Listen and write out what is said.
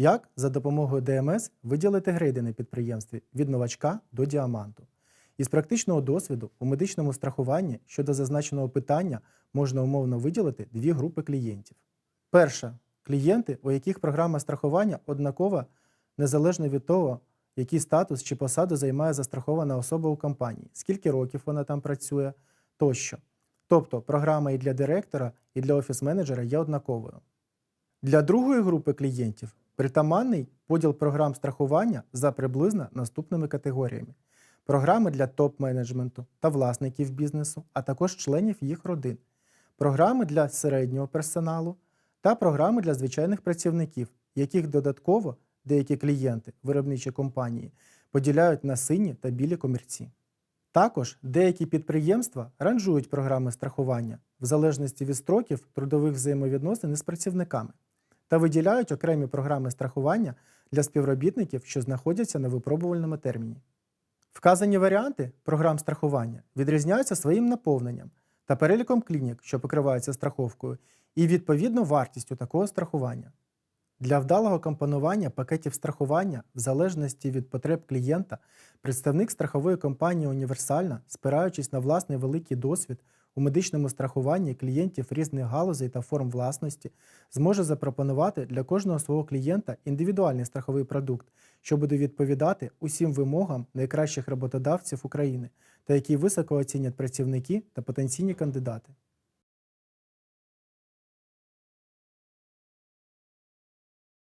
Як за допомогою ДМС виділити грейди на підприємстві від новачка до діаманту? Із практичного досвіду у медичному страхуванні щодо зазначеного питання можна умовно виділити дві групи клієнтів. Перша клієнти, у яких програма страхування однакова незалежно від того, який статус чи посаду займає застрахована особа у компанії, скільки років вона там працює тощо. Тобто програма і для директора, і для офіс-менеджера є однаковою. Для другої групи клієнтів притаманний поділ програм страхування за приблизно наступними категоріями: програми для топ-менеджменту та власників бізнесу, а також членів їх родин, програми для середнього персоналу та програми для звичайних працівників, яких додатково деякі клієнти, виробничі компанії, поділяють на сині та білі комірці. Також деякі підприємства ранжують програми страхування в залежності від строків трудових взаємовідносин із працівниками та виділяють окремі програми страхування для співробітників, що знаходяться на випробувальному терміні. Вказані варіанти програм страхування відрізняються своїм наповненням та переліком клінік, що покриваються страховкою, і відповідно вартістю такого страхування. Для вдалого компонування пакетів страхування, в залежності від потреб клієнта, представник страхової компанії Універсальна, спираючись на власний великий досвід у медичному страхуванні клієнтів різних галузей та форм власності, зможе запропонувати для кожного свого клієнта індивідуальний страховий продукт, що буде відповідати усім вимогам найкращих роботодавців України та які високо оцінять працівники та потенційні кандидати.